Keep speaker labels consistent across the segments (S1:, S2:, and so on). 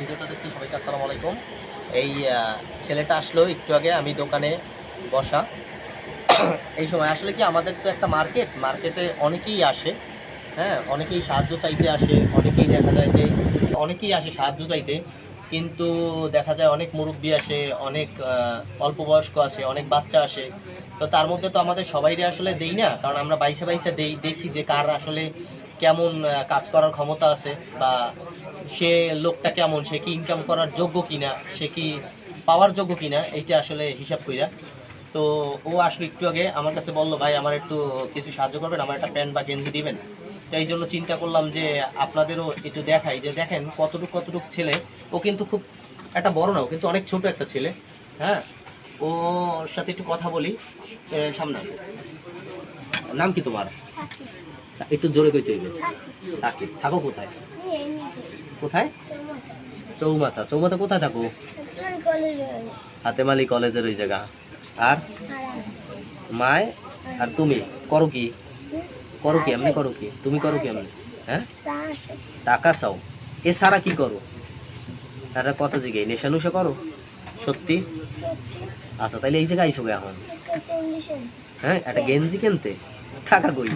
S1: ভিডিওটা দেখছি সবাইকে আসসালামু আলাইকুম। এই ছেলেটা আসলো একটু আগে আমি দোকানে বসা। এই সময় আসলে কি আমাদের তো একটা মার্কেট, মার্কেটে অনেকেই আসে হ্যাঁ অনেকেই সাহায্য চাইতে আসে, অনেকেই দেখা যায় যে, অনেকেই আসে সাহায্য চাইতে, কিন্তু দেখা যায় অনেক মুরব্বী আসে, অনেক অল্প বয়স্ক আসে, অনেক বাচ্চা আসে। তো তার মধ্যে তো আমাদের সবাইরে আসলে দেই না, কারণ আমরা বাইসে বাইসে দেই, দেখি যে কার আসলে কেমন কাজ করার ক্ষমতা আছে বা সে লোকটা কেমন, সে কি ইনকাম করার যোগ্য কিনা, সে কি পাওয়ার যোগ্য কিনা, এইটা আসলে হিসাব কইরা। তো ও আসলে একটু আগে আমার কাছে বলল, ভাই, আমার একটু কিছু সাহায্য করবেন, আমার একটা প্যান্ট বা গেঞ্জি দিবেন। তো এই জন্য চিন্তা করলাম যে আপনাদেরও একটু দেখাই যে দেখেন কতটুক কতটুক ছেলে। ও কিন্তু খুব একটা বড় না, ও কিন্তু অনেক ছোট একটা ছেলে। হ্যাঁ? ওর সাথে একটু কথা বলি সামনে নাম কি তোমার? একটু জোরে কইতে হইবে। সাকিব, থাকো কোথায়? কোথায়? চৌমাথা। চৌমাথা কোথায় থাকো? হাতেমালি কলেজের ওই জায়গা। আর? মায়? আর তুমি? করো কি? করো কি? এমনি করো কি? তুমি করো কি এমনি? হ্যাঁ? টাকা চাও। এ এছাড়া কি করো? তারা কথা জিগে নেশা নুশা করো? সত্যি? আচ্ছা তাহলে এই জায়গায় আইসো এখন। হ্যাঁ একটা গেঞ্জি কিনতে। টাকা কই?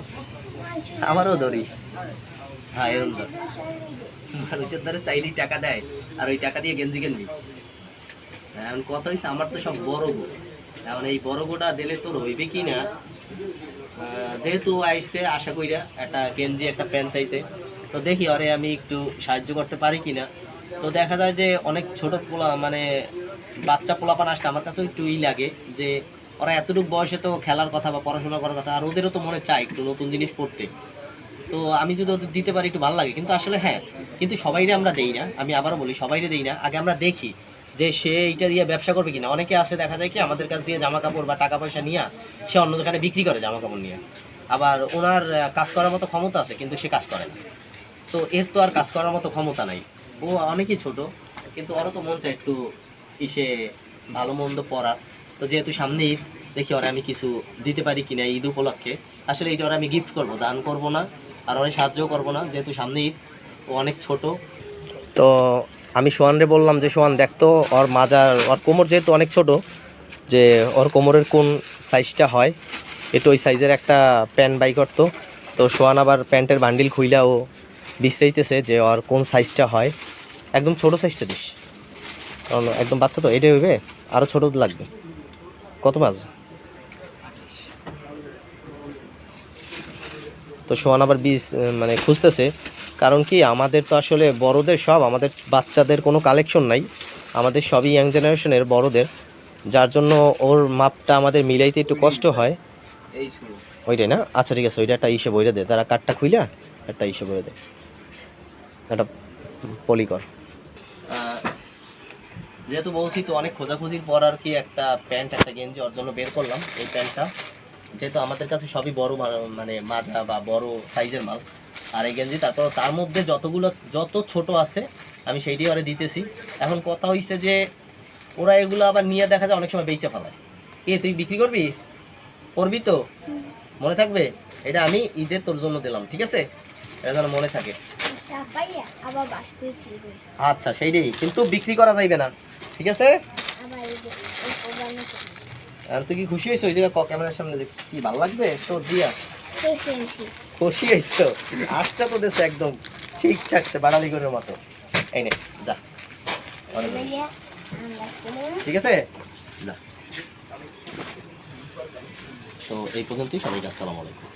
S1: আমারও ধরিস হ্যাঁ এরম ধর মানুষের চাইলেই টাকা দেয়, আর ওই টাকা দিয়ে গেঞ্জি কিনবি এখন কথা হয়েছে আমার তো সব বড় গো এখন এই বড় গোটা দিলে তোর হইবে কি না? যেহেতু আইসে আশা কইরা একটা গেঞ্জি, একটা প্যান্ট চাইতে। তো দেখি ওরে আমি একটু সাহায্য করতে পারি কিনা তো দেখা যায় যে অনেক ছোট পোলা মানে বাচ্চা পোলাপান আসলে আমার কাছেও একটু ই লাগে যে ওরা এতটুকু বয়সে তো খেলার কথা বা পড়াশোনা করার কথা, আর ওদেরও তো মনে চায় একটু নতুন জিনিস পড়তে। তো আমি যদি ওদের দিতে পারি একটু ভালো লাগে। কিন্তু আসলে হ্যাঁ কিন্তু সবাইরে আমরা দেই না। আমি আবারও বলি, সবাইরে দেই না। আগে আমরা দেখি যে সে এইটা দিয়ে ব্যবসা করবে কিনা। অনেকে আসে দেখা যায় কি, আমাদের কাছ দিয়ে জামা কাপড় বা টাকা পয়সা নিয়ে সে অন্য দোকানে বিক্রি করে জামা কাপড় নিয়ে। আবার ওনার কাজ করার মতো ক্ষমতা আছে, কিন্তু সে কাজ করে না। তো এর তো আর কাজ করার মতো ক্ষমতা নাই। ও অনেকই ছোট, কিন্তু ওরও তো মন চায় একটু ইসে ভালো মন্দ পড়ার। তো যেহেতু সামনে ঈদ, দেখি ওরা আমি কিছু দিতে পারি কিনা ঈদ উপলক্ষে। আসলে এটা ওরা আমি গিফট করব, দান করব না, আর ওরা সাহায্য করব না। যেহেতু সামনে ঈদ, ও অনেক ছোট। তো আমি সোহানরে বললাম যে, সোহান দেখতো ওর মাজার, ওর কোমর যেহেতু অনেক ছোট, যে ওর কোমরের কোন সাইজটা হয়, একটু ওই সাইজের একটা প্যান্ট বাই করতো তো। সোহান আবার প্যান্টের বান্ডিল খুইলা ও বিশ্রাইতেছে যে, ওর কোন সাইজটা হয়। একদম ছোট সাইজটা দিস। কারণ একদম বাচ্চা তো, এটাই হইবে আরও ছোট লাগবে। কত মাছ তো সোহান আবার বীজ মানে খুঁজতেছে। কারণ কি, আমাদের তো আসলে বড়দের সব, আমাদের বাচ্চাদের কোনো কালেকশন নাই। আমাদের সবই ইয়াং জেনারেশনের বড়দের। যার জন্য ওর মাপটা আমাদের মিলাইতে একটু কষ্ট হয়। ওইটাই না? আচ্ছা ঠিক আছে, ওইটা একটা ইসে বইরে দে। তারা কাঠটা খুইলা, একটা ইসে বইরে দে। একটা পলিকর যেহেতু বলছি তো অনেক খোঁজাখুঁজির পর আর কি একটা প্যান্ট একটা গেঞ্জি ওর জন্য বের করলাম এই প্যান্টটা। যেহেতু আমাদের কাছে সবই বড় মানে মাজা বা বড় সাইজের মাল। আর এই গেঞ্জি তারপর তার মধ্যে যতগুলো যত ছোট আছে আমি সেইটাই ওরে দিতেছি। এখন কথা হইছে যে ওরা এগুলো আবার নিয়ে দেখা যায় অনেক সময় বেচে ফেলায়। এ তুই বিক্রি করবি? করবি তো? মনে থাকবে? এটা আমি ঈদের তোর জন্য দিলাম ঠিক আছে? এটা যেন মনে থাকে।
S2: ফিরবে
S1: আচ্ছা সেইটাই। কিন্তু বিক্রি করা যাইবে না। ঠিক আছে? আর তুই কি খুশি হয়েছো? ওই জায়গায় ক্যামেরার সামনে যে কি ভালো লাগবে? তোর দিয়া। খুশি হয়েছো? আজটা তো দেশে একদম। ঠিক থাকছে বাড়ালি করে মতো। এই নে, যা। ঠিক আছে? যা। তো এই পর্যন্তই, সবাইকে আসসালামু আলাইকুম।